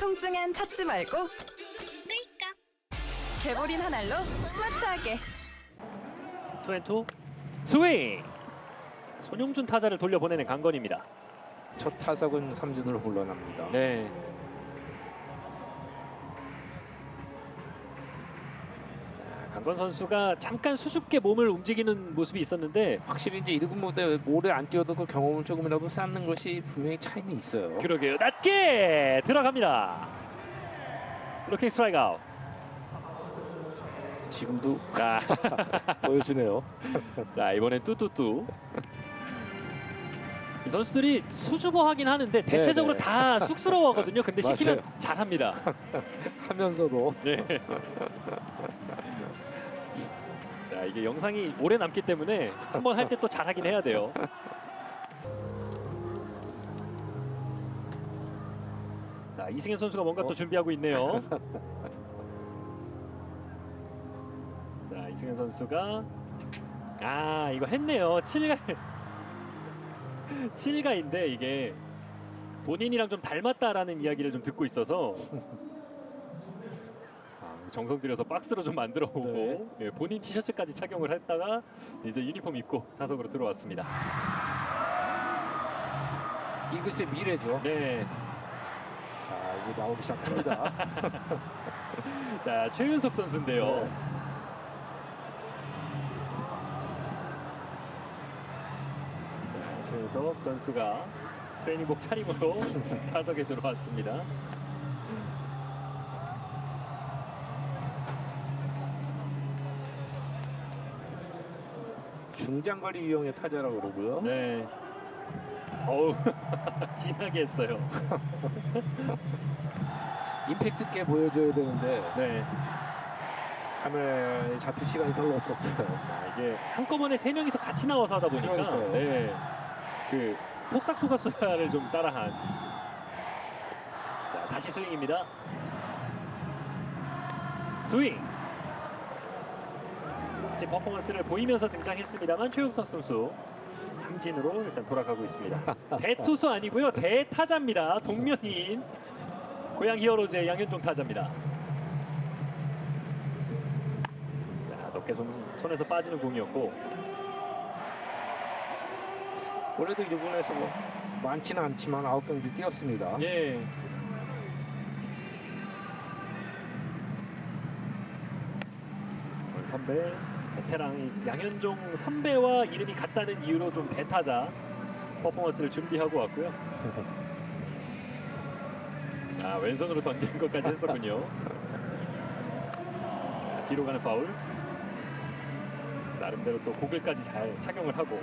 통증엔 찾지 말고 개보린 한 알로 스마트하게 투앤투 스윙 손용준 타자를 돌려보내는 강건입니다. 첫 타석은 삼진으로 물러납니다. 네. 강건 선수가 잠깐 수줍게 몸을 움직이는 모습이 있었는데 확실히 이제 1군 무대 오래 안 뛰어도 그 경험을 조금이라도 쌓는 것이 분명히 차이는 있어요. 그러게요 낮게 들어갑니다. 루킹 스트라이크 아웃. 지금도 자, 보여주네요. 자 이번엔 뚜뚜뚜. 이 선수들이 수줍어하긴 하는데 대체적으로 네네. 다 쑥스러워하거든요. 근데 시키면. 잘합니다. 하면서도 네. 자 이게 영상이 오래 남기 때문에 한 번 할 때 또 잘하긴 해야 돼요. 자 이승현 선수가 뭔가 또 어? 준비하고 있네요. 자 이승현 선수가 아 이거 했네요. 7가 7가인데 이게 본인이랑 좀 닮았다라는 이야기를 좀 듣고 있어서 아, 정성 들여서 박스로 좀 만들어 오고 네. 예, 본인 티셔츠까지 착용을 했다가 이제 유니폼 입고 타석으로 들어왔습니다. 이것의 미래죠. 네, 자 이제 나오기 시작합니다. 자 최윤석 선수인데요. 네. 자, 최윤석 선수가 트레이닝복 차림으로 타석에 들어왔습니다. 중장거리 유형의 타자라고 그러고요. 네. 어우 진하게 했어요. 임팩트 있게 보여줘야 되는데 네. 카메라에 잡힐 시간이 별로 없었어요. 아, 이게 한꺼번에 세 명이서 같이 나와서 하다 보니까 그러니까요. 네. 그 폭삭 소가수다를 좀 따라한 자 다시 스윙입니다 스윙 제 퍼포먼스를 보이면서 등장했습니다만 최용석 선수 삼진으로 일단 돌아가고 있습니다. 대투수 아니고요. 대타자입니다. 동명인 고양 히어로즈의 양현종 타자입니다. 자, 높게 손, 손에서 빠지는 공이었고. 올해도 1군에서 뭐 많지는 않지만 9경기 뛰었습니다. 예. 선배 베테랑 양현종 선배와 이름이 같다는 이유로 좀 대타자 퍼포먼스를 준비하고 왔고요. 아 왼손으로 던지는 것까지 했었군요. 자, 뒤로 가는 파울. 나름대로 또 고글까지 잘 착용을 하고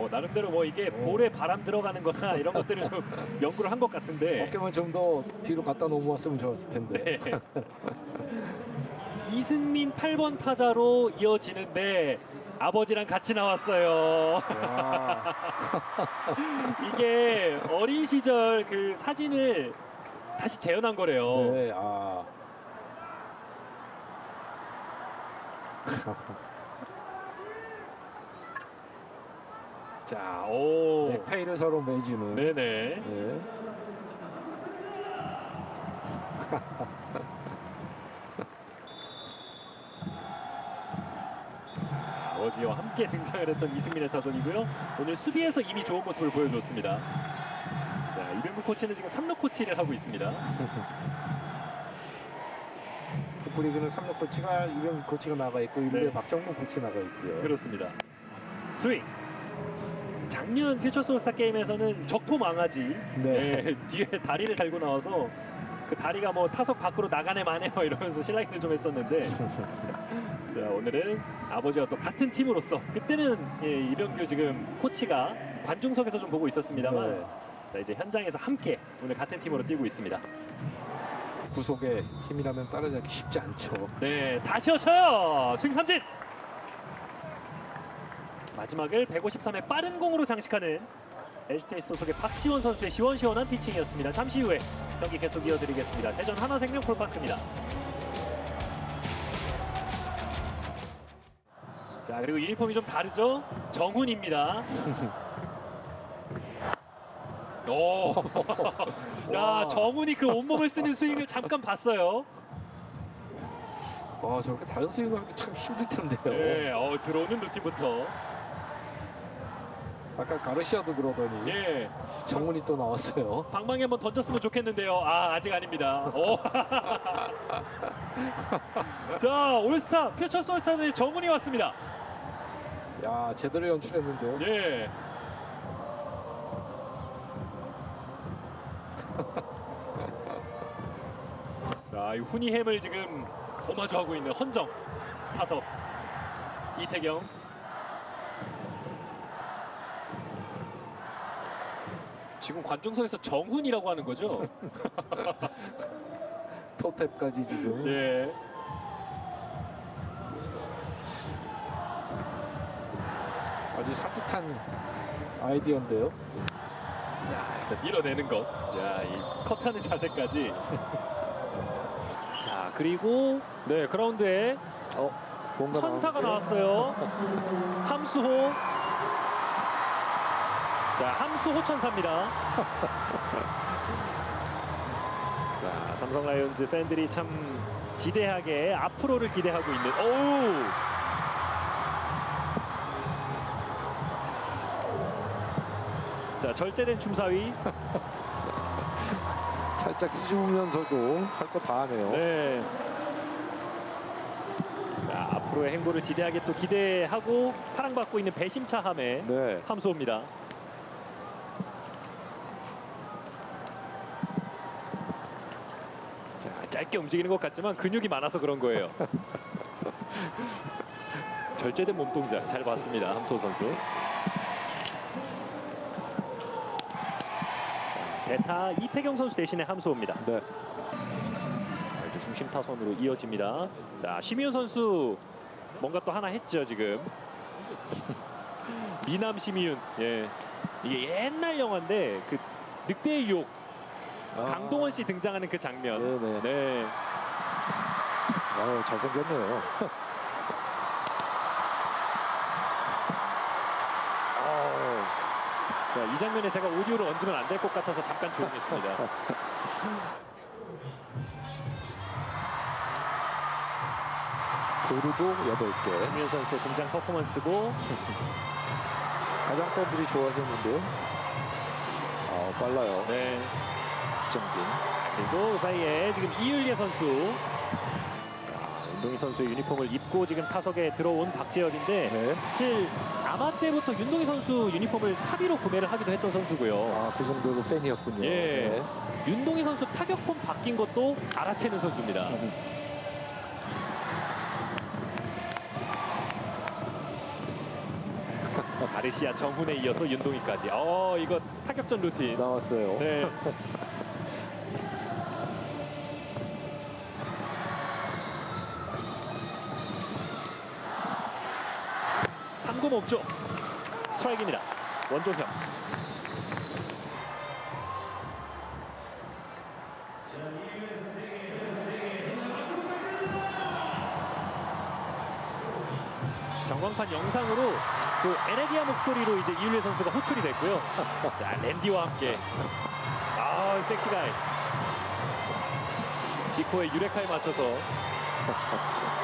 어, 나름대로 뭐 이게 오. 볼에 바람 들어가는 거나 이런 것들을 좀 연구를 한 것 같은데 어깨만 좀 더 뒤로 갖다 놓으면 좋았을 텐데. 네. 이승민 8번 타자로 이어지는데 아버지랑 같이 나왔어요. 야, 이게 어린 시절 그 사진을 다시 재현한 거래요. 네, 아. 자, 오. 넥타이를 서로 매주는. 네네. 네. 아버지와 함께 등장을 했던 이승민의 타석이고요. 오늘 수비에서 이미 좋은 모습을 보여줬습니다. 자, 이병국 코치는 지금 3루 코치를 하고 있습니다. 북부리그는 삼록 코치가 이병 코치가 나가 있고 일루에 네. 박정문 코치 나가 있고요. 그렇습니다. 스윙. 작년 퓨처 솔스타 게임에서는 적토 망하지. 네. 네, 뒤에 다리를 달고 나와서 그 다리가 뭐 타석 밖으로 나가네 마네요 이러면서 실라이트를 좀 했었는데 자, 오늘은 아버지와 또 같은 팀으로서 그때는 예, 이병규 지금 코치가 관중석에서 좀 보고 있었습니다만 네. 자, 이제 현장에서 함께 오늘 같은 팀으로 뛰고 있습니다. 구속의 힘이라면 따라잡기 쉽지 않죠. 네, 다시 어쳐요. 스윙 삼진. 마지막을 153의 빠른 공으로 장식하는 LG테니스 소속의 박시원 선수의 시원시원한 피칭이었습니다. 잠시 후에 경기 계속 이어드리겠습니다. 대전 하나생명 폴파크입니다. 자 그리고 유니폼이 좀 다르죠? 정훈입니다. 오. 자 와. 정훈이 그 온몸을 쓰는 스윙을 잠깐 봤어요. 와 저렇게 다른 스윙을 하기 참 힘들 텐데요. 네, 어, 들어오는 루틴부터. 아까 가르시아도 그러더니 예, 정훈이 또 나왔어요. 방망이 한번 던졌으면 좋겠는데요. 아 아직 아닙니다. 오. 자 올스타 퓨처스 올스타는 정훈이 왔습니다. 야 제대로 연출했는데요. 예. 자, 이 후니햄을 지금 오마주하고 있는 헌정 타석 이태경. 지금 관중석에서 정훈이라고 하는 거죠? 토탭까지 지금. 예. 아주 산뜻한 아이디어인데요. 야, 일단 밀어내는 것. 야, 이 컷하는 자세까지. 자, 그리고 네 그라운드에 뭔가 천사가. 나왔어요. 함수호. 자, 함수 호 천사입니다. 자, 삼성 라이온즈 팬들이 참 지대하게 앞으로를 기대하고 있는. 오우. 자, 절제된 춤사위. 살짝 수줍으면서도 할 거 다 하네요. 네. 자, 앞으로의 행보를 지대하게 또 기대하고 사랑받고 있는 배심차함의 네. 함소입니다. 자, 짧게 움직이는 것 같지만 근육이 많아서 그런 거예요. 절제된 몸 동작 잘 봤습니다. 함소 선수. 자, 대타 이태경 선수 대신에 함소입니다. 네. 자, 이제 중심 타선으로 이어집니다. 자, 심희훈 선수 뭔가 또 하나 했죠 지금. 미남 심희윤. 예. 이게 옛날 영화인데 그 늑대의 유혹 아, 강동원 씨 등장하는 그 장면. 네네. 네. 아유, 잘생겼네요. 자, 이 장면에 제가 오디오를 얹으면 안 될 것 같아서 잠깐 조용했습니다. 도루도 8개. 심희윤 선수의 등장 퍼포먼스고 가장 팬들이 좋아하셨는데요. 아, 빨라요. 네. 정진. 그리고 그 사이에 지금 이율예 선수 자, 운동희 선수의 유니폼을 입고 지금 타석에 들어온 박재열인데 네. 사실 아마 때부터 윤동희 선수 유니폼을 사비로 구매를 하기도 했던 선수고요. 아, 그 정도로 팬이었군요. 예. 네. 윤동희 선수 타격폼 바뀐 것도 알아채는 선수입니다. 음. 아르시아 정훈에 이어서 윤동희까지. 어 이거 타격전 루틴. 나왔어요. 네. 옥조 스트라이크입니다. 원종현. 전광판 영상으로 그 에레디아 목소리로 이제 이율래 선수가 호출이 됐고요. 자, 랜디와 함께. 아, 섹시가이. 지코의 유레카에 맞춰서.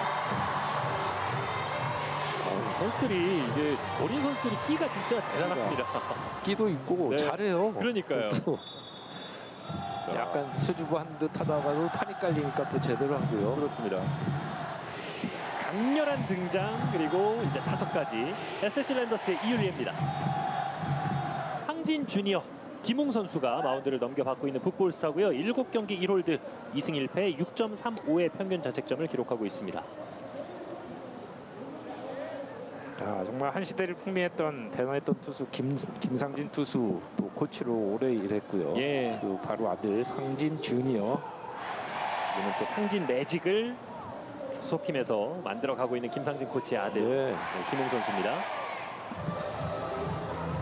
어, 선수들이 이제 어린 선수들이 끼가 진짜 대단합니다. 끼도 있고 네. 잘해요. 그러니까요. 또 약간 수줍어한 듯 하다가도 판이 깔리니까 또 제대로 하고요. 그렇습니다. 강렬한 등장 그리고 이제 타석까지 SSC 랜더스의 이율리입니다. 황진 주니어 김웅 선수가 마운드를 넘겨받고 있는 풋볼스타고요. 7경기 1홀드 2승 1패 6.35의 평균 자책점을 기록하고 있습니다. 아, 정말 한 시대를 풍미했던 대단했던 투수 김, 김상진 투수 또 코치로 오래 일했고요. 예. 그 바로 아들 상진 주니어. 지금은 또 상진 매직을 소속팀에서 만들어가고 있는 김상진 코치의 아들 네. 네, 김웅 선수입니다.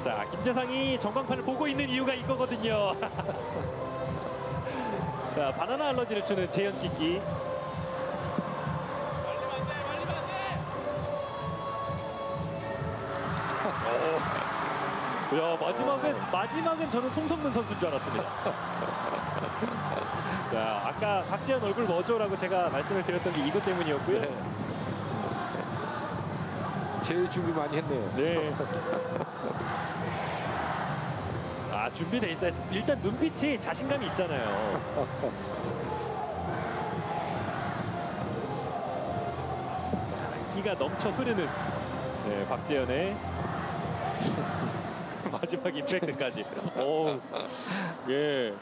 자, 김재상이 전광판을 보고 있는 이유가 이거거든요. 자, 바나나 알러지를 주는 재현 끼끼. 야 마지막은 마지막은 저는 송성문 선수인 줄 알았습니다. 자 아까 박지현 얼굴 뭐죠라고 제가 말씀을 드렸던 게 이것 때문이었고요. 네. 제일 준비 많이 했네요. 네. 아 준비돼 있어요. 일단 눈빛이 자신감이 있잖아요. 기가 넘쳐 흐르는 네, 박재현의 마지막 임팩트까지. 오, 예.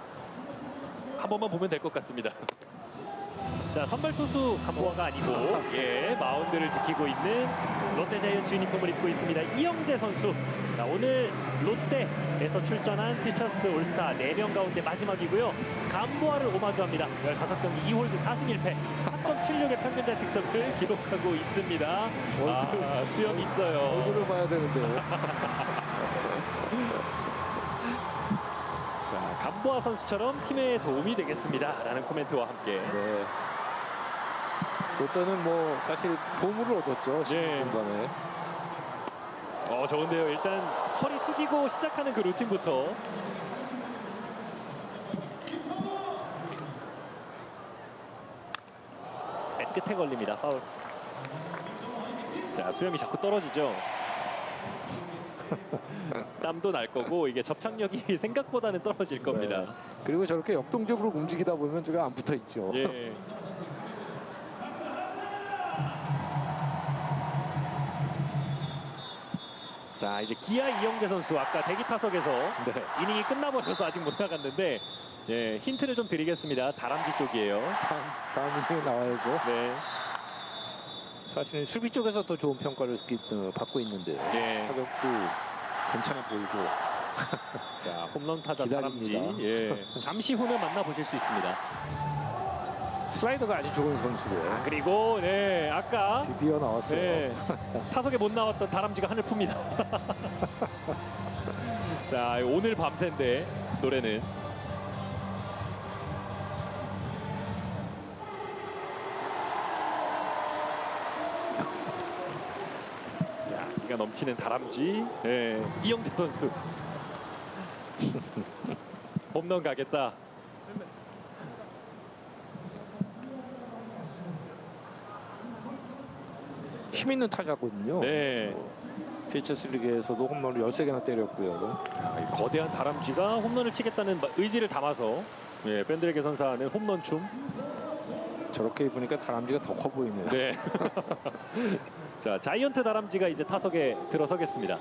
한 번만 보면 될 것 같습니다. 자 선발 투수 간보아가 아니고 예 마운드를 지키고 있는 롯데 자이언츠 유니폼을 입고 있습니다 이영재 선수 자 오늘 롯데에서 출전한 피처스 올스타 4명 가운데 마지막이고요 간보아를 오마주합니다 15경기 2홀드 4승 1패 3.76의 평균자 직점을 기록하고 있습니다 아 수염 있어요 얼굴을 봐야 되는데요. 자 간보아 선수처럼 팀에 도움이 되겠습니다 라는 코멘트와 함께 네. 롯데는 뭐 사실 보물을 얻었죠. 네. 10분간에. 어 좋은데요. 일단 허리 숙이고 시작하는 그 루틴부터 맨 끝에 걸립니다. 파울. 자 수염이 자꾸 떨어지죠. 땀도 날 거고 이게 접착력이 생각보다는 떨어질 겁니다. 네. 그리고 저렇게 역동적으로 움직이다 보면 저게 안 붙어 있죠. 예. 자 이제 기아 이영재 선수 아까 대기 타석에서 네. 이닝이 끝나버려서 아직 못 나갔는데 예, 힌트를 좀 드리겠습니다. 다람쥐 쪽이에요. 다음, 다음 이닝에 나와야죠. 네. 사실은 수비 쪽에서 더 좋은 평가를 어, 받고 있는데 예. 타격도 괜찮아 보이고 자, 홈런 타자 기다립니다. 다람쥐. 예. 잠시 후면 만나보실 수 있습니다. 슬라이더가 아주 좋은 선수고요. 그리고 네, 아까 드디어 나왔어요. 네, 타석에 못 나왔던 다람쥐가 하늘 풉니다. 자, 오늘 밤새인데 노래는 자, 기가 넘치는 다람쥐. 네, 이영재 선수. 홈런 가겠다. 힘 있는 타자거든요. 네. 피처스 리그에서도 홈런을 13개나 때렸고요. 아, 이 거대한 다람쥐가 홈런을 치겠다는 마- 의지를 담아서 예, 팬들에게 선사하는 홈런 춤. 저렇게 입으니까 다람쥐가 더 커 보이네요. 네. 자, 자이언트 다람쥐가 이제 타석에 들어서겠습니다.